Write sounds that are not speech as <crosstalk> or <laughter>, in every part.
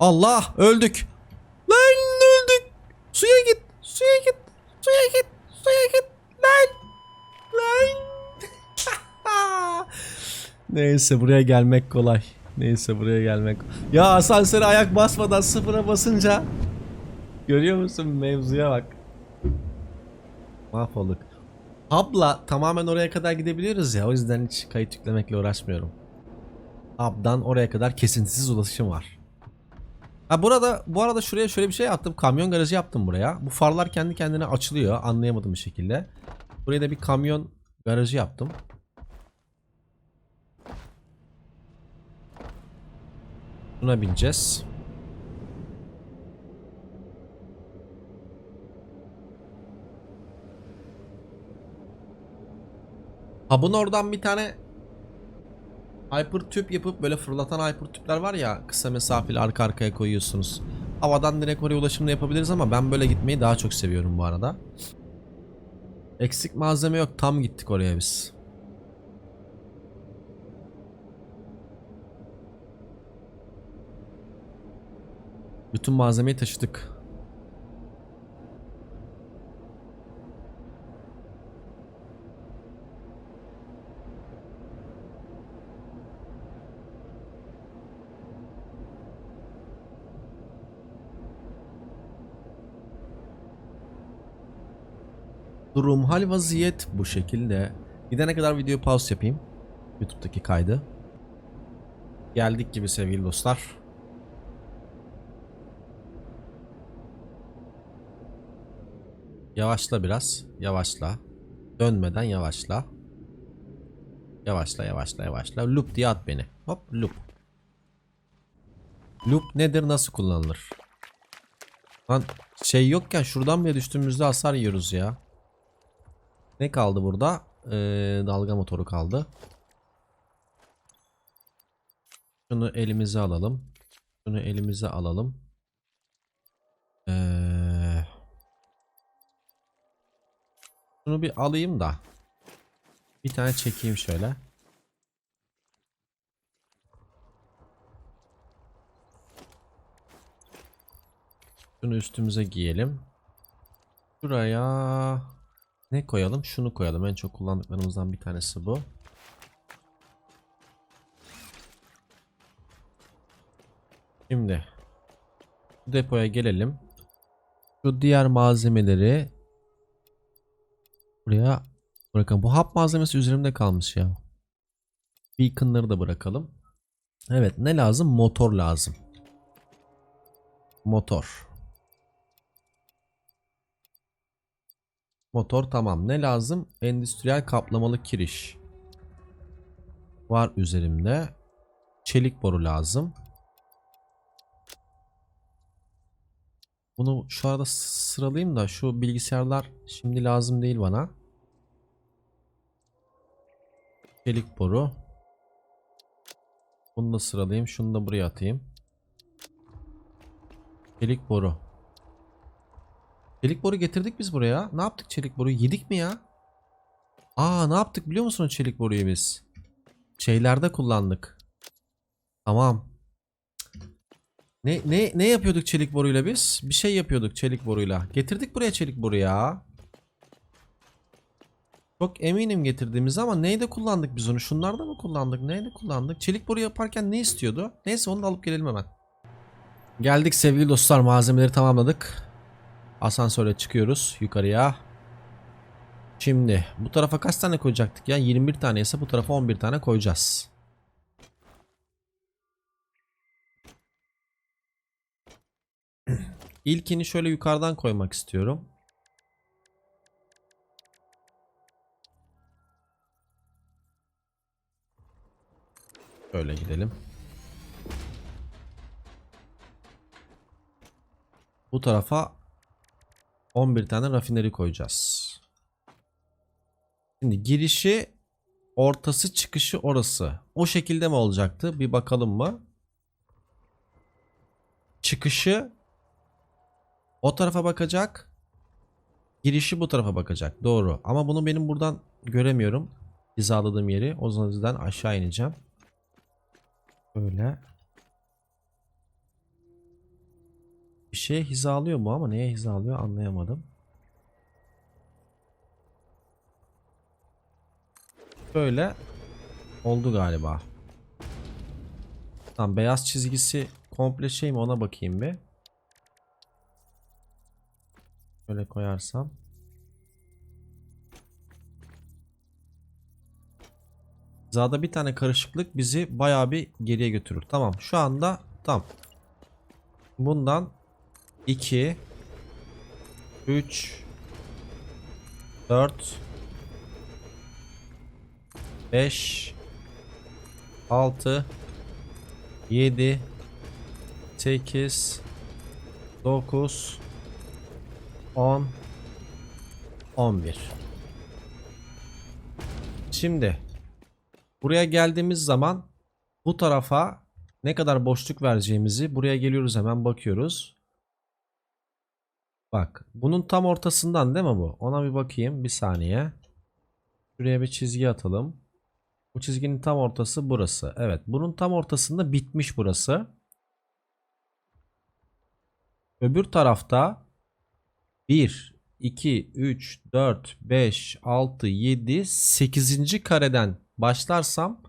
Allah öldük. Lan öldük. Suya git. Suya git. Suya git. Suya git. Lan. Lan. <laughs> Neyse buraya gelmek kolay. Neyse buraya gelmek. Ya asansöre ayak basmadan sıfıra basınca görüyor musun mevzuya bak. Mahvolduk. Hub'la tamamen oraya kadar gidebiliyoruz ya o yüzden hiç kayıt yüklemekle uğraşmıyorum. Hub'dan oraya kadar kesintisiz ulaşım var. Ha burada bu arada şuraya şöyle bir şey yaptım. Kamyon garajı yaptım buraya. Bu farlar kendi kendine açılıyor. Anlayamadım bir şekilde. Buraya da bir kamyon garajı yaptım. Buna bineceğiz. Ha bunu oradan bir tane hyper tüp yapıp böyle fırlatan hyper tüpler var ya kısa mesafeli arka arkaya koyuyorsunuz. Havadan direkt oraya ulaşımla yapabiliriz ama ben böyle gitmeyi daha çok seviyorum bu arada. Eksik malzeme yok tam gittik oraya biz. Bütün malzemeyi taşıdık. Durum hal vaziyet bu şekilde. Gidene kadar video pause yapayım. YouTube'daki kaydı. Geldik gibi sevgili dostlar. Yavaşla biraz. Yavaşla. Dönmeden yavaşla. Yavaşla yavaşla yavaşla. Loop diye at beni. Hop loop. Loop nedir nasıl kullanılır? Lan şey yokken şuradan bile düştüğümüzde hasar yiyoruz ya. Ne kaldı burada? Ee, dalga motoru kaldı. Şunu elimize alalım. Şunu elimize alalım. Ee, şunu bir alayım da. Bir tane çekeyim şöyle. Şunu üstümüze giyelim. Şuraya ne koyalım? Şunu koyalım. En çok kullandıklarımızdan bir tanesi bu. Şimdi bu depoya gelelim. Şu diğer malzemeleri buraya bırakalım. Bu hap malzemesi üzerimde kalmış ya. Beacon'ları da bırakalım. Evet ne lazım? Motor lazım. Motor. Motor tamam. Ne lazım? Endüstriyel kaplamalı kiriş. Var üzerimde. Çelik boru lazım. Bunu şu arada sıralayayım da şu bilgisayarlar şimdi lazım değil bana. Çelik boru. Bunu da sıralayayım. Şunu da buraya atayım. Çelik boru. Çelik boru getirdik biz buraya. Ne yaptık çelik boruyu? Yedik mi ya? Aa ne yaptık biliyor musun o çelik boruyu biz? Şeylerde kullandık. Tamam. Ne ne ne yapıyorduk çelik boruyla biz? Bir şey yapıyorduk çelik boruyla. Getirdik buraya çelik boru ya. Çok eminim getirdiğimiz ama neyde kullandık biz onu? Şunlarda mı kullandık? Neyde kullandık? Çelik boru yaparken ne istiyordu? Neyse onu da alıp gelelim hemen. Geldik sevgili dostlar. Malzemeleri tamamladık. Asansöre çıkıyoruz yukarıya. Şimdi bu tarafa kaç tane koyacaktık ya? 21 tane ise bu tarafa 11 tane koyacağız. <clears throat> İlkini şöyle yukarıdan koymak istiyorum. Şöyle gidelim. Bu tarafa 11 tane rafineri koyacağız. Şimdi girişi ortası çıkışı orası. O şekilde mi olacaktı? Bir bakalım mı? Çıkışı o tarafa bakacak. Girişi bu tarafa bakacak. Doğru. Ama bunu benim buradan göremiyorum. Hizaladığım yeri. O yüzden aşağı ineceğim. Böyle. Bir şeye hizalıyor bu ama neye hizalıyor anlayamadım. Böyle oldu galiba. Tamam beyaz çizgisi komple şey mi ona bakayım bir. Böyle koyarsam. Zada bir tane karışıklık bizi bayağı bir geriye götürür. Tamam şu anda tam. Bundan 2 3 4 5 6 7 8 9 10 11 Şimdi buraya geldiğimiz zaman bu tarafa ne kadar boşluk vereceğimizi buraya geliyoruz hemen bakıyoruz. Bak bunun tam ortasından değil mi bu? Ona bir bakayım bir saniye. Şuraya bir çizgi atalım. Bu çizginin tam ortası burası. Evet bunun tam ortasında bitmiş burası. Öbür tarafta 1, 2, 3, 4, 5, 6, 7, 8. kareden başlarsam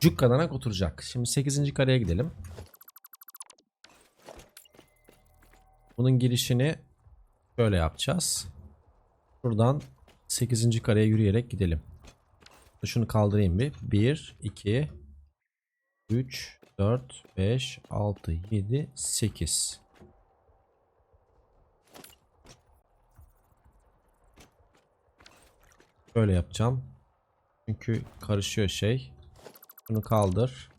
cukkadanak oturacak. Şimdi 8. kareye gidelim. Bunun girişini şöyle yapacağız. Buradan 8. kareye yürüyerek gidelim. Şunu kaldırayım bir. 1, 2, 3, 4, 5, 6, 7, 8. Böyle yapacağım. Çünkü karışıyor şey. Bunu kaldır.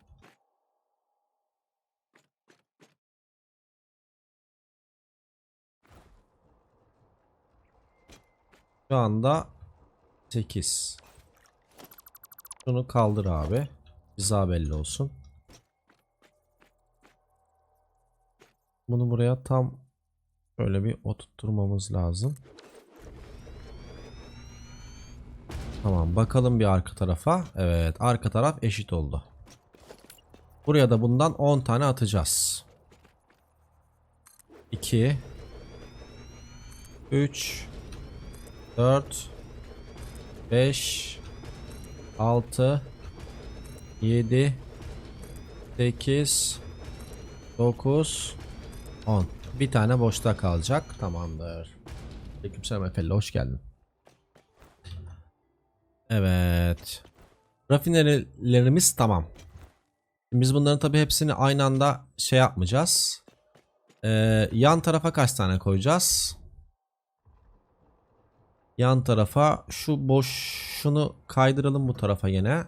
Şu anda 8. Şunu kaldır abi. Hiza belli olsun. Bunu buraya tam şöyle bir oturtturmamız lazım. Tamam bakalım bir arka tarafa. Evet arka taraf eşit oldu. Buraya da bundan 10 tane atacağız. 2 3 4 5 6 7 8 9 10 Bir tane boşta kalacak. Tamamdır. Aleykümselam Efe'yle hoş geldin. Evet. Rafinerilerimiz tamam. Biz bunların tabi hepsini aynı anda şey yapmayacağız. Ee, yan tarafa kaç tane koyacağız? Yan tarafa şu boş şunu kaydıralım bu tarafa yine.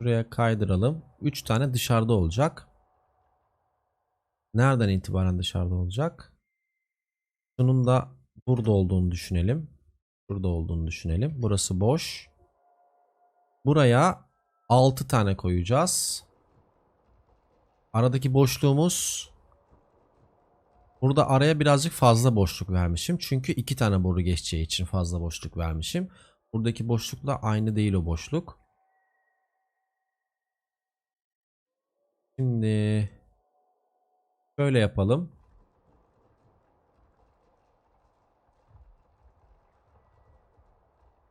Buraya kaydıralım. 3 tane dışarıda olacak. Nereden itibaren dışarıda olacak? Şunun da burada olduğunu düşünelim. Burada olduğunu düşünelim. Burası boş. Buraya 6 tane koyacağız. Aradaki boşluğumuz Burada araya birazcık fazla boşluk vermişim. Çünkü iki tane boru geçeceği için fazla boşluk vermişim. Buradaki boşlukla aynı değil o boşluk. Şimdi şöyle yapalım.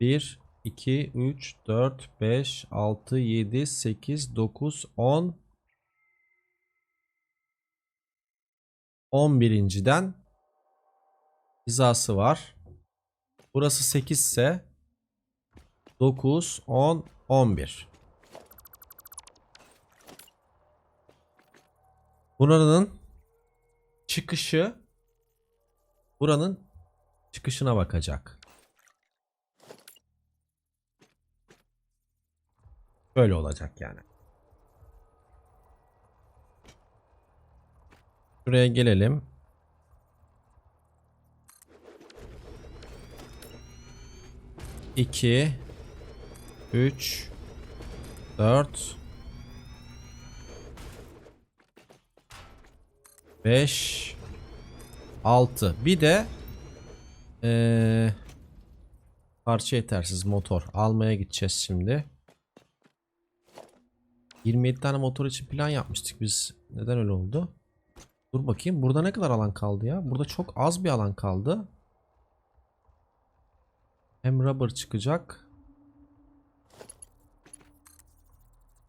Bir, iki, üç, dört, beş, altı, yedi, sekiz, dokuz, on. 11.den hizası var. Burası 8 ise 9, 10, 11. Buranın çıkışı buranın çıkışına bakacak. Böyle olacak yani. Şuraya gelelim. İki, üç, dört, beş, altı. Bir de ee, parça yetersiz motor almaya gideceğiz şimdi. 27 tane motor için plan yapmıştık biz. Neden öyle oldu? Dur bakayım burada ne kadar alan kaldı ya? Burada çok az bir alan kaldı. Hem rubber çıkacak.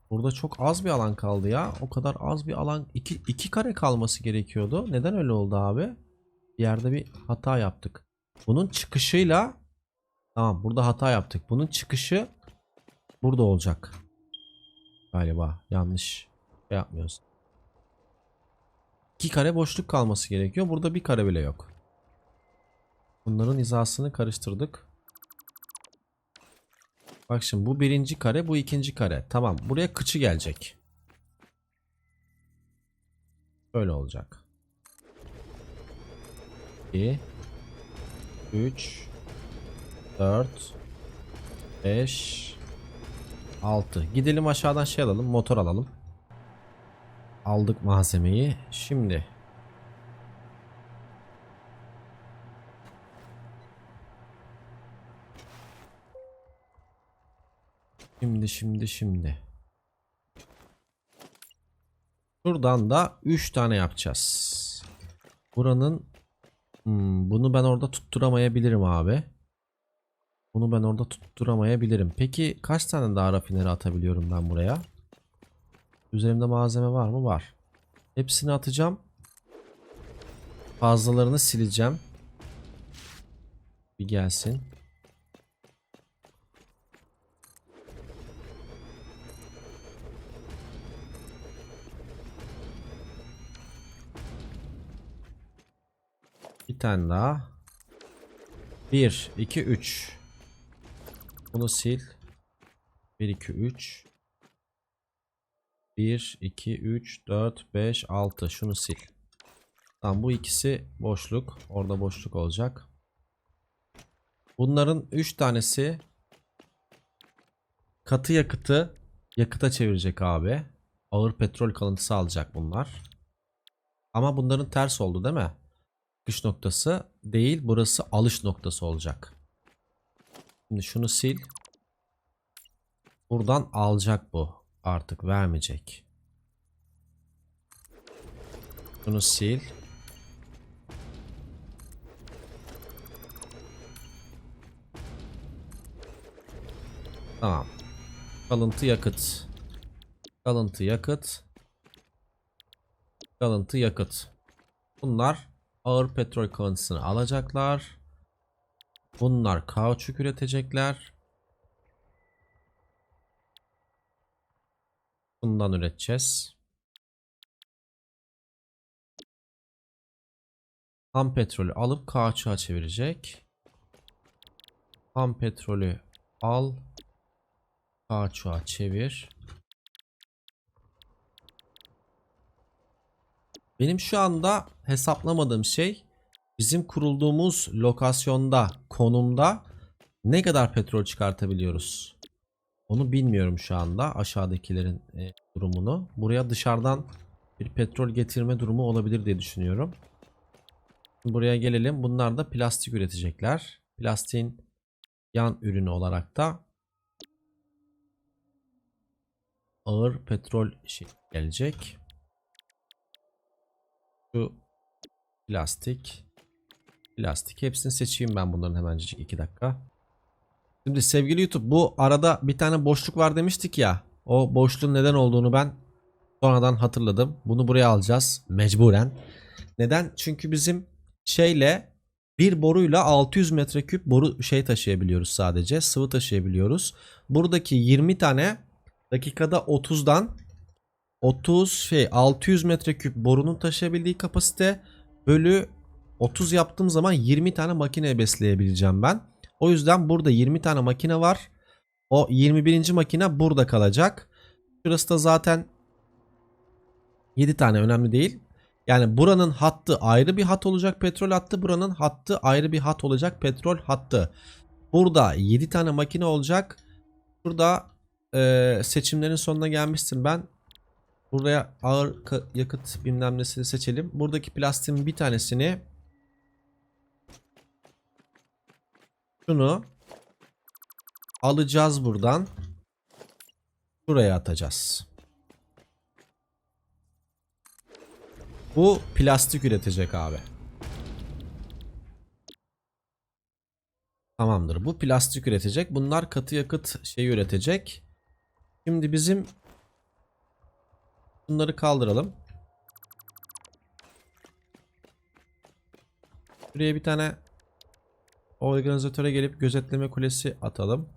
Burada çok az bir alan kaldı ya. O kadar az bir alan. iki, iki kare kalması gerekiyordu. Neden öyle oldu abi? Bir yerde bir hata yaptık. Bunun çıkışıyla Tamam burada hata yaptık. Bunun çıkışı burada olacak. Galiba yanlış şey yapmıyoruz. İki kare boşluk kalması gerekiyor. Burada bir kare bile yok. Bunların hizasını karıştırdık. Bak şimdi bu birinci kare bu ikinci kare. Tamam buraya kıçı gelecek. Böyle olacak. 2 3 4 5 6 Gidelim aşağıdan şey alalım motor alalım Aldık malzemeyi Şimdi Şimdi şimdi şimdi Şuradan da 3 tane yapacağız Buranın Hmm, bunu ben orada tutturamayabilirim abi. Bunu ben orada tutturamayabilirim. Peki kaç tane daha rafineri atabiliyorum ben buraya? Üzerimde malzeme var mı? Var. Hepsini atacağım. Fazlalarını sileceğim. Bir gelsin. Bir tane daha. 1, 2, 3. Bunu sil. 1, 2, 3. 1, 2, 3, 4, 5, 6. Şunu sil. Tamam bu ikisi boşluk. Orada boşluk olacak. Bunların 3 tanesi katı yakıtı yakıta çevirecek abi. Ağır petrol kalıntısı alacak bunlar. Ama bunların ters oldu değil mi? çıkış noktası değil burası alış noktası olacak. Şimdi şunu sil. Buradan alacak bu. Artık vermeyecek. Şunu sil. Tamam. Kalıntı yakıt. Kalıntı yakıt. Kalıntı yakıt. Bunlar ağır petrol kalıntısını alacaklar. Bunlar kauçuk üretecekler. Bundan üreteceğiz. Ham petrolü alıp kauçuğa çevirecek. Ham petrolü al. Kauçuğa çevir. Benim şu anda hesaplamadığım şey bizim kurulduğumuz lokasyonda, konumda ne kadar petrol çıkartabiliyoruz. Onu bilmiyorum şu anda aşağıdakilerin e, durumunu. Buraya dışarıdan bir petrol getirme durumu olabilir diye düşünüyorum. Buraya gelelim. Bunlar da plastik üretecekler. Plastiğin yan ürünü olarak da ağır petrol şey gelecek. Şu plastik. Plastik. Hepsini seçeyim ben bunların hemencik 2 dakika. Şimdi sevgili YouTube bu arada bir tane boşluk var demiştik ya. O boşluğun neden olduğunu ben sonradan hatırladım. Bunu buraya alacağız mecburen. Neden? Çünkü bizim şeyle bir boruyla 600 metreküp boru şey taşıyabiliyoruz sadece. Sıvı taşıyabiliyoruz. Buradaki 20 tane dakikada 30'dan 30 şey 600 metreküp borunun taşıyabildiği kapasite bölü 30 yaptığım zaman 20 tane makine besleyebileceğim ben. O yüzden burada 20 tane makine var. O 21. makine burada kalacak. Şurası da zaten 7 tane önemli değil. Yani buranın hattı ayrı bir hat olacak petrol hattı. Buranın hattı ayrı bir hat olacak petrol hattı. Burada 7 tane makine olacak. Burada e, seçimlerin sonuna gelmiştim ben. Buraya ağır yakıt bilmem nesini seçelim. Buradaki plastiğin bir tanesini şunu alacağız buradan. Buraya atacağız. Bu plastik üretecek abi. Tamamdır. Bu plastik üretecek. Bunlar katı yakıt şeyi üretecek. Şimdi bizim bunları kaldıralım. Buraya bir tane organizatöre gelip gözetleme kulesi atalım.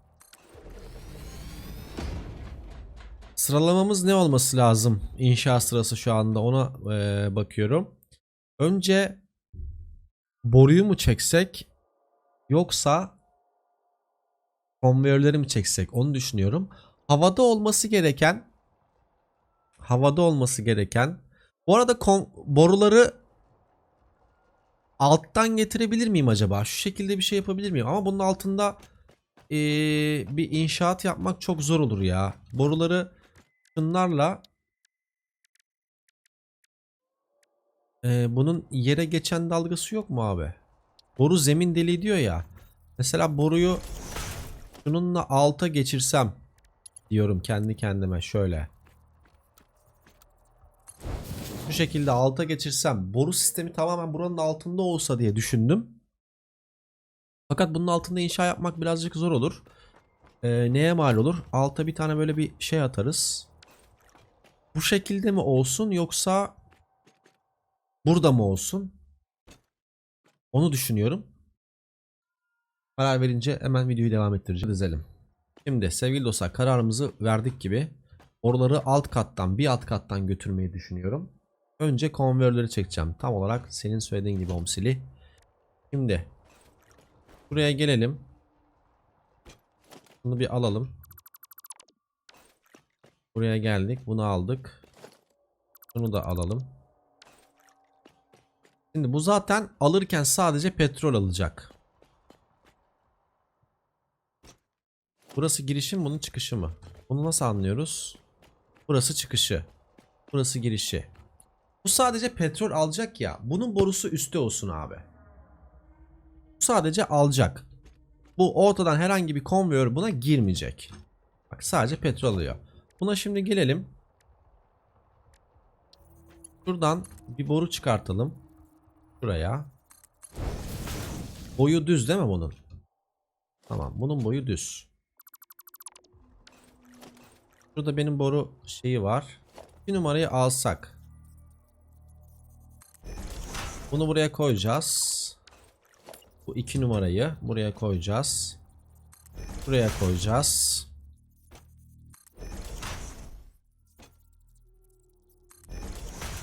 Sıralamamız ne olması lazım? İnşa sırası şu anda ona eee, bakıyorum. Önce boruyu mu çeksek yoksa konveyörleri mi çeksek onu düşünüyorum. Havada olması gereken havada olması gereken bu arada boruları alttan getirebilir miyim acaba? Şu şekilde bir şey yapabilir miyim? Ama bunun altında eee, bir inşaat yapmak çok zor olur ya. Boruları şunlarla eee, bunun yere geçen dalgası yok mu abi? Boru zemin deliği diyor ya. Mesela boruyu şununla alta geçirsem diyorum kendi kendime şöyle. Bu şekilde alta geçirsem boru sistemi tamamen buranın altında olsa diye düşündüm. Fakat bunun altında inşa yapmak birazcık zor olur. Ee, neye mal olur? Alta bir tane böyle bir şey atarız. Bu şekilde mi olsun yoksa burada mı olsun? Onu düşünüyorum. Karar verince hemen videoyu devam ettireceğim. Dizelim. Şimdi sevgili dostlar kararımızı verdik gibi oraları alt kattan bir alt kattan götürmeyi düşünüyorum. Önce konveyörleri çekeceğim. Tam olarak senin söylediğin gibi Omsili. Şimdi buraya gelelim. Bunu bir alalım. Buraya geldik. Bunu aldık. Bunu da alalım. Şimdi bu zaten alırken sadece petrol alacak. Burası girişim bunun çıkışı mı? Bunu nasıl anlıyoruz? Burası çıkışı. Burası girişi. Bu sadece petrol alacak ya. Bunun borusu üstte olsun abi. Bu sadece alacak. Bu ortadan herhangi bir konveyör buna girmeyecek. Bak sadece petrol alıyor. Buna şimdi gelelim. Şuradan bir boru çıkartalım. Şuraya. Boyu düz değil mi bunun? Tamam bunun boyu düz. Şurada benim boru şeyi var. Bir numarayı alsak. Bunu buraya koyacağız. Bu iki numarayı buraya koyacağız. Buraya koyacağız.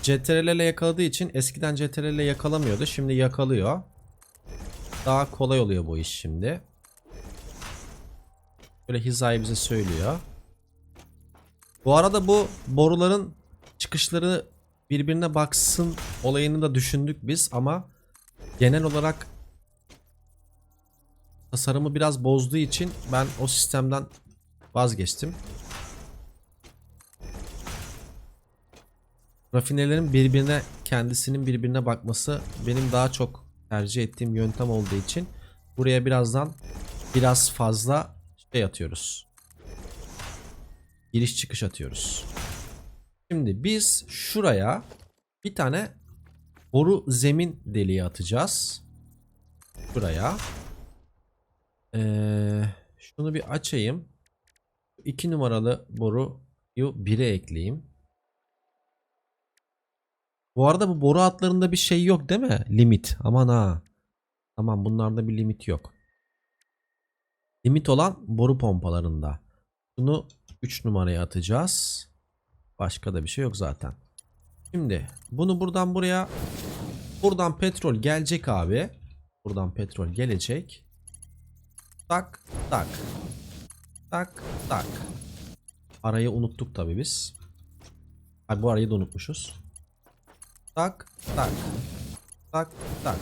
CTRL ile yakaladığı için eskiden CTRL ile yakalamıyordu. Şimdi yakalıyor. Daha kolay oluyor bu iş şimdi. Böyle hizayı bize söylüyor. Bu arada bu boruların çıkışları birbirine baksın olayını da düşündük biz ama genel olarak tasarımı biraz bozduğu için ben o sistemden vazgeçtim. Rafinelerin birbirine kendisinin birbirine bakması benim daha çok tercih ettiğim yöntem olduğu için buraya birazdan biraz fazla şey atıyoruz. Giriş çıkış atıyoruz. Şimdi biz şuraya bir tane boru zemin deliği atacağız. Şuraya. Ee, şunu bir açayım. 2 numaralı boruyu 1'e ekleyeyim. Bu arada bu boru hatlarında bir şey yok değil mi? Limit. Aman ha. Tamam bunlarda bir limit yok. Limit olan boru pompalarında. Bunu 3 numaraya atacağız. Başka da bir şey yok zaten. Şimdi bunu buradan buraya buradan petrol gelecek abi. Buradan petrol gelecek. Tak tak. Tak tak. Arayı unuttuk tabi biz. Ay bu arayı da unutmuşuz. Tak tak. Tak tak.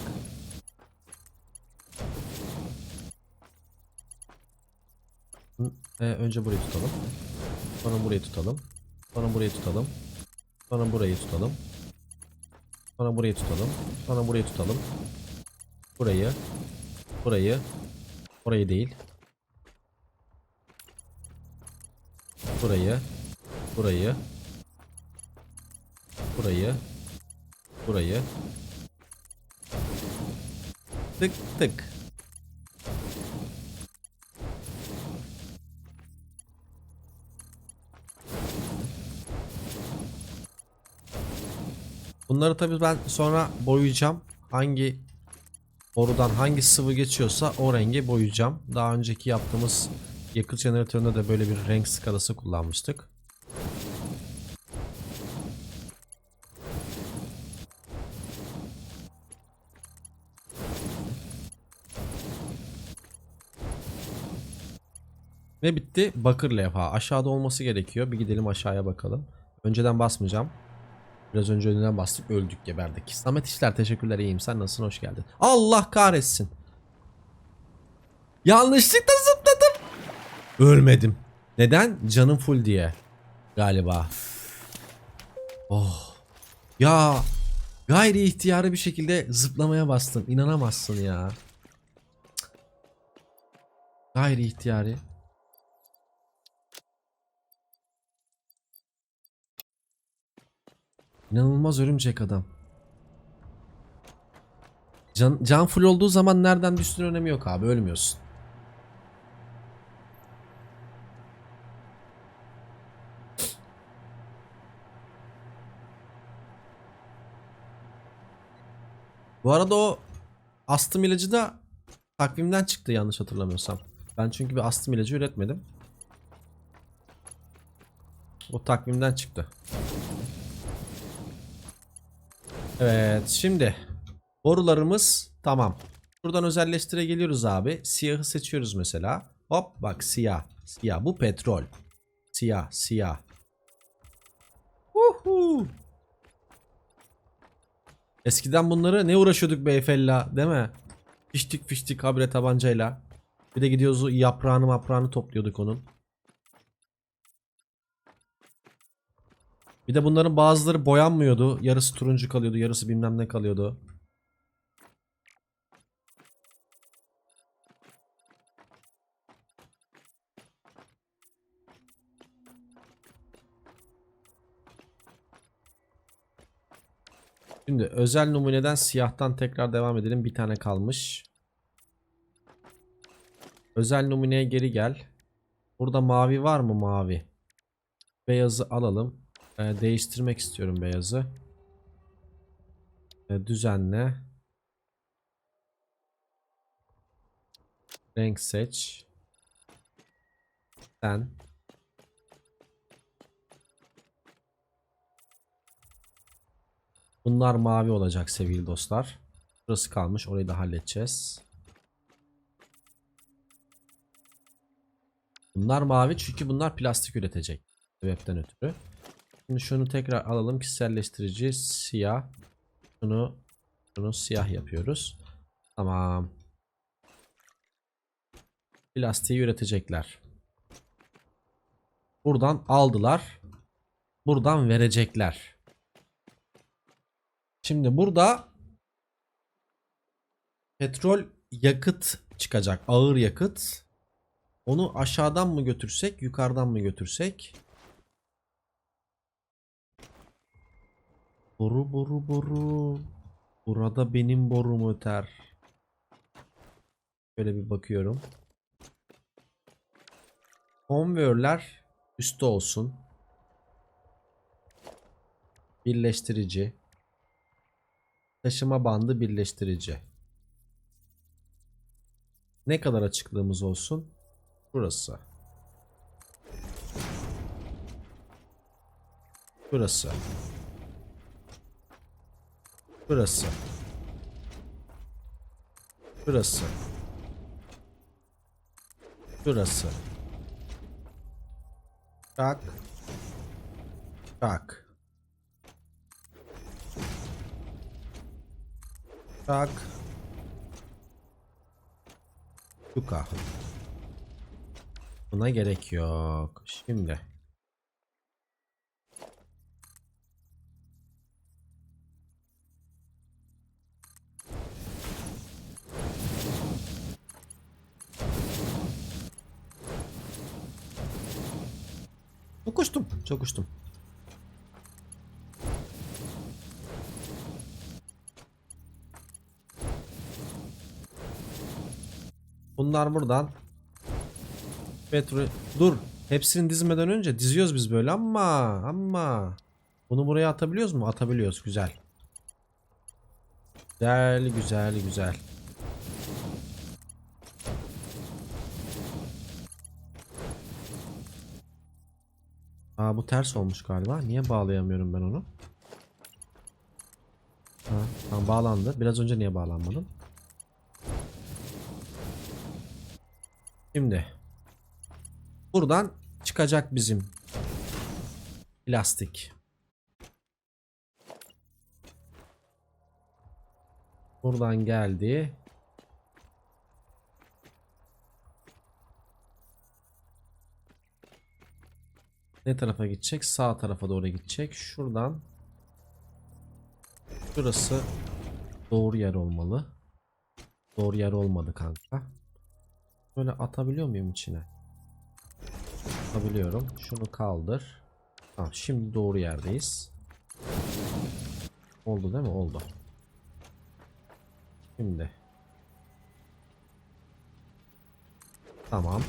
Hı, e, önce burayı tutalım. Sonra burayı tutalım. Sonra burayı tutalım. Sonra burayı tutalım. Sonra burayı tutalım. Sonra burayı tutalım. Burayı. Burayı. Orayı değil. Burayı. Burayı. Burayı. Burayı. Tık tık. Bunları tabii ben sonra boyayacağım. Hangi borudan hangi sıvı geçiyorsa o rengi boyayacağım. Daha önceki yaptığımız yakıt jeneratöründe de böyle bir renk skalası kullanmıştık. Ne bitti? Bakır levha. Aşağıda olması gerekiyor. Bir gidelim aşağıya bakalım. Önceden basmayacağım. Biraz önce önden bastık öldük geberdik. Samet işler teşekkürler iyiyim. Sen nasılsın? Hoş geldin. Allah kahretsin. Yanlışlıkla zıpladım. Ölmedim. Neden? Canım full diye. Galiba. Oh. Ya gayri ihtiyarı bir şekilde zıplamaya bastım. İnanamazsın ya. Gayri ihtiyari. İnanılmaz örümcek adam. Can, can full olduğu zaman nereden düştüğün önemi yok abi ölmüyorsun. Bu arada o astım ilacı da takvimden çıktı yanlış hatırlamıyorsam. Ben çünkü bir astım ilacı üretmedim. O takvimden çıktı. Evet şimdi borularımız tamam. Buradan özelleştire geliyoruz abi. Siyahı seçiyoruz mesela. Hop bak siyah. Siyah bu petrol. Siyah siyah. Uhu. Eskiden bunları ne uğraşıyorduk beyfella değil mi? Fiştik fiştik habire tabancayla. Bir de gidiyoruz yaprağını maprağını topluyorduk onun. Bir de bunların bazıları boyanmıyordu. Yarısı turuncu kalıyordu, yarısı bilmem ne kalıyordu. Şimdi özel numuneden siyahtan tekrar devam edelim. Bir tane kalmış. Özel numuneye geri gel. Burada mavi var mı mavi? Beyazı alalım. Ee, değiştirmek istiyorum beyazı. Ee, düzenle. Renk seç. Sen. Bunlar mavi olacak sevgili dostlar. Burası kalmış. Orayı da halledeceğiz. Bunlar mavi çünkü bunlar plastik üretecek. Sebepten ötürü. Şimdi şunu tekrar alalım. Kişiselleştirici siyah. Şunu şunu siyah yapıyoruz. Tamam. Plastiği üretecekler. Buradan aldılar. Buradan verecekler. Şimdi burada petrol yakıt çıkacak. Ağır yakıt. Onu aşağıdan mı götürsek, yukarıdan mı götürsek? Boru boru boru. Burada benim borum öter. Şöyle bir bakıyorum. Converter üstte olsun. Birleştirici. Taşıma bandı birleştirici. Ne kadar açıklığımız olsun? Burası. Burası. Burası. Burası. Burası. Tak. Tak. Tak. Yuka. Buna gerek yok. Şimdi. sokuştum. Bunlar buradan. Metro dur. Hepsini dizmeden önce diziyoruz biz böyle ama ama. Bunu buraya atabiliyoruz mu? Atabiliyoruz. Güzel. Güzel güzel güzel. Aa bu ters olmuş galiba. Niye bağlayamıyorum ben onu? Ha, tamam bağlandı. Biraz önce niye bağlanmadım? Şimdi buradan çıkacak bizim plastik. Buradan geldi. Ne tarafa gidecek? Sağ tarafa doğru gidecek. Şuradan Şurası doğru yer olmalı. Doğru yer olmadı kanka. Böyle atabiliyor muyum içine? Atabiliyorum. Şunu kaldır. Tamam şimdi doğru yerdeyiz. Oldu değil mi? Oldu. Şimdi. Tamam.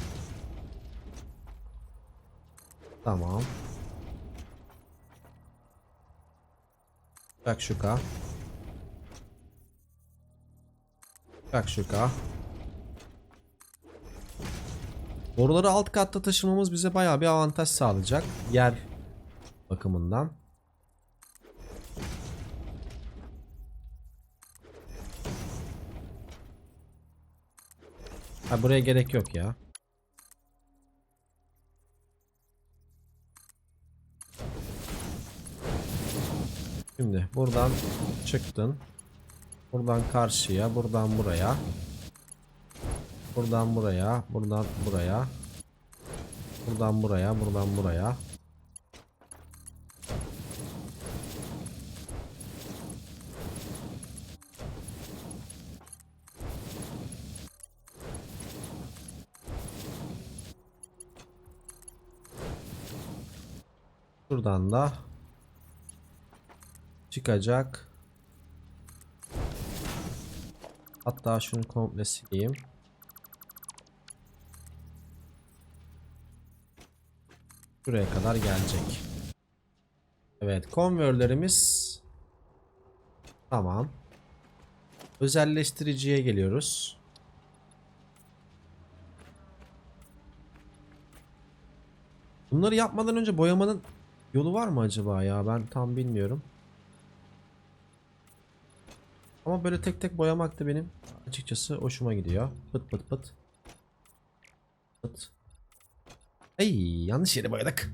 Tamam. Bak şu ka. Bak şu ka. Boruları alt katta taşımamız bize bayağı bir avantaj sağlayacak. Yer bakımından. Ha buraya gerek yok ya. Şimdi buradan çıktın. Buradan karşıya, buradan buraya. Buradan buraya, buradan buraya. Buradan buraya, buradan buraya. Şuradan da çıkacak. Hatta şunu komple sileyim. Şuraya kadar gelecek. Evet, konvörlerimiz tamam. Özelleştiriciye geliyoruz. Bunları yapmadan önce boyamanın yolu var mı acaba ya? Ben tam bilmiyorum. Ama böyle tek tek boyamak da benim açıkçası hoşuma gidiyor. Pıt pıt pıt. Pıt. Ay yanlış yere boyadık.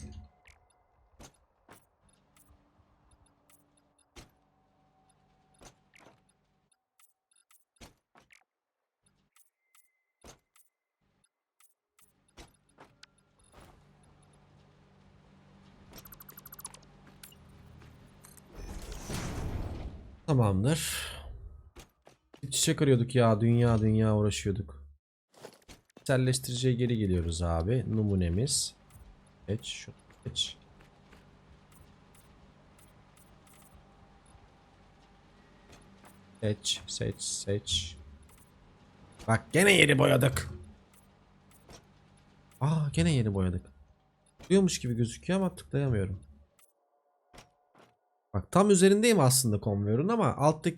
Tamamdır. Çiçek arıyorduk ya. Dünya dünya uğraşıyorduk. Selleştiriciye geri geliyoruz abi. Numunemiz. Geç. Şu geç. Seç. Seç. Seç. Bak gene yeri boyadık. Aa gene yeri boyadık. Tıklıyormuş gibi gözüküyor ama tıklayamıyorum. Bak tam üzerindeyim aslında konveyörün ama alttaki